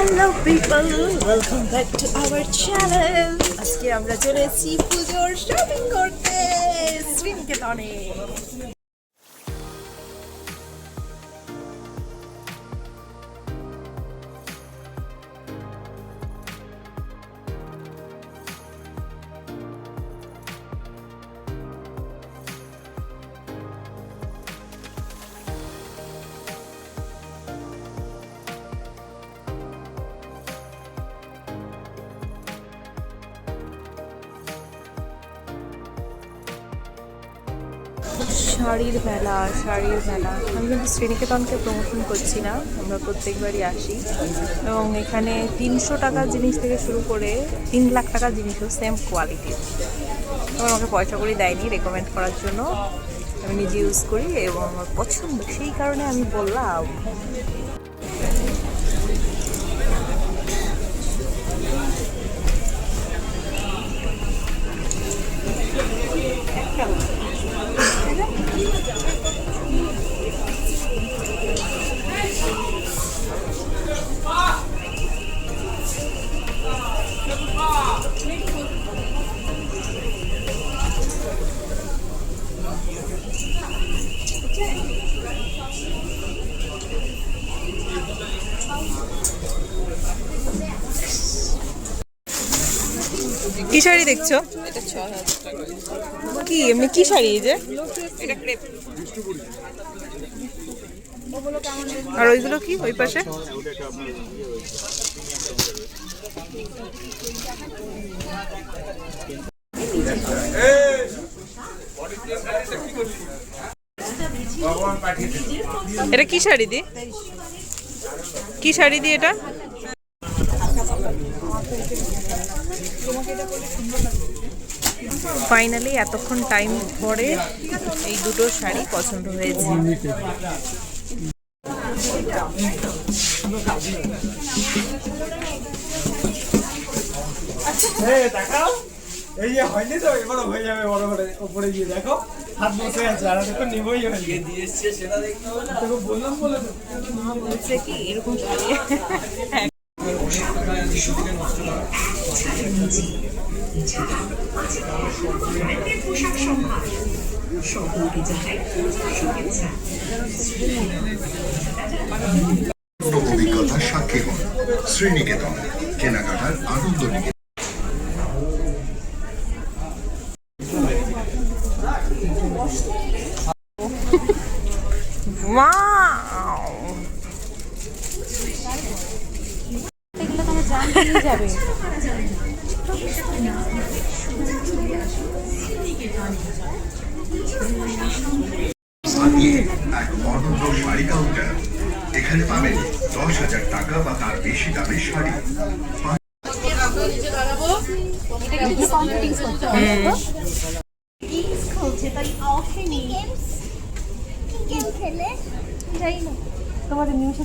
Hello people welcome back to our channel আজকে আমরা চলে এসেছি পুজোর শপিং করতে। শ্রীনিকেতনে শাড়ির মেলা শাড়ির মেলা। আমি কিন্তু শ্রেণীকেতনকে প্রমোশন করছি না, আমরা প্রত্যেকবারই আসি। এবং এখানে তিনশো টাকার জিনিস থেকে শুরু করে তিন লাখ টাকার জিনিসও সেম কোয়ালিটির এবং আমাকে পয়সা করে দেয়নি রেকমেন্ড করার জন্য। আমি নিজে ইউজ করি এবং আমার পছন্দ। সেই কারণে আমি বললাম কি শাড়ি দেখছ? কি এমনি কি শাড়ি যে? আর ওইগুলো কি ওই পাশে? এটা কি শাড়ি দি? কি শাড়ি দি এটা? ফাইনালি এতক্ষণ টাইম পরে এই দুটো শাড়ি পছন্দ হয়েছে। দেখাও। এই যে হয়নি তো এবারে হয়ে যাবে বড় করে উপরে গিয়ে। দেখো হাত বসে আছে আর দেখো নিবই হয়ে দিয়ে এসছে সেটা দেখতে হবে না? বললাম বলে বলছে কি এরকম সাক্ষী হন। শ্রীনিকেতন কেনাকাটার আনন্দ নিকেতন। সাজিয়ে এক অনন্য শাড়ি কাউন্টার। এখানে পাবেন দশ হাজার টাকা বা তার বেশি দামের শাড়ি।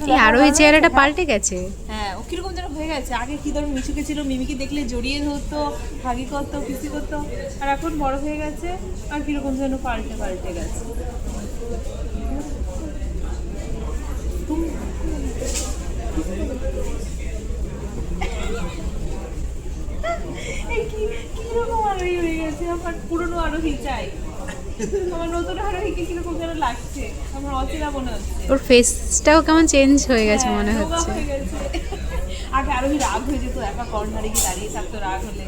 এই আরোহী চেহারাটা পাল্টে গেছে? হ্যাঁ ও কীরকম যেন হয়ে গেছে। আগে কি ধরুন মিশুকে ছিল মিমিকে দেখলে জড়িয়ে ধরতো ভাগি করতো কিসি করতো আর এখন বড় হয়ে গেছে আর কীরকম যেন পাল্টে পাল্টে গেছে। কি- কীরকম আরোহী হয়ে গেছে আমার পুরনো আরোহী চাই। ওর ফেসটাও কেমন চেঞ্জ হয়ে গেছে হ্যাঁ, মনে হচ্ছে। হয়ে। আগে আরোহী রাগ হয়ে যেত একা কর্নারে গিয়ে দাঁড়িয়ে থাকতো রাগ হলে।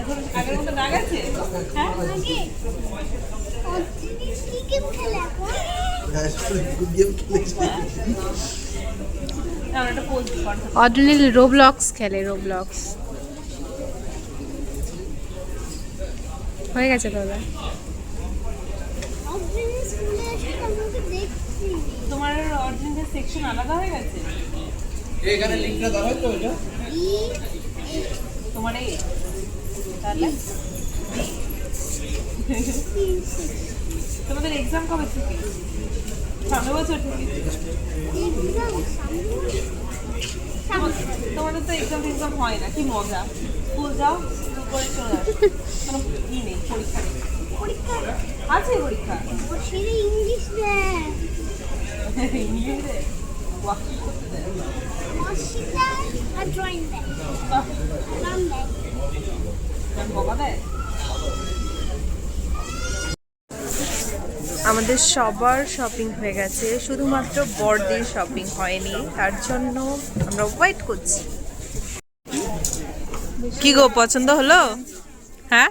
এখন আগের মতো রাগ আছে? হ্যাঁ? রোবলক্স খেলে রোবলক্স। হয়ে গেছে দাদা। তোমার অরিজিনাল সেকশন আলাদা হয়ে গেছে? এখানে লিঙ্কটা দাও তো এটা? তোমার এই তাহলে? তোমাদের এক্সাম কবে থেকে? সামনে বছর থেকে? তোমাদের তো এক্সাম টেক্সাম হয় না কি মজা। স্কুল যাও স্কুল করে চলে আসো। কোনো ই নেই পরীক্ষা নেই। আছে পরীক্ষা? ইংলিশ দেয় ইংলিশে ওয়াকি করতে দেয় অস্বীকার ড্রয়িং দেয়। নাম দেয়। আমাদের সবার শপিং হয়ে গেছে শুধুমাত্র বড়দের শপিং হয়নি তার জন্য আমরা ওয়েট করছি। কি গো পছন্দ হলো? হ্যাঁ?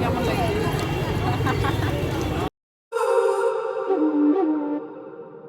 Hindi ako sa'yo.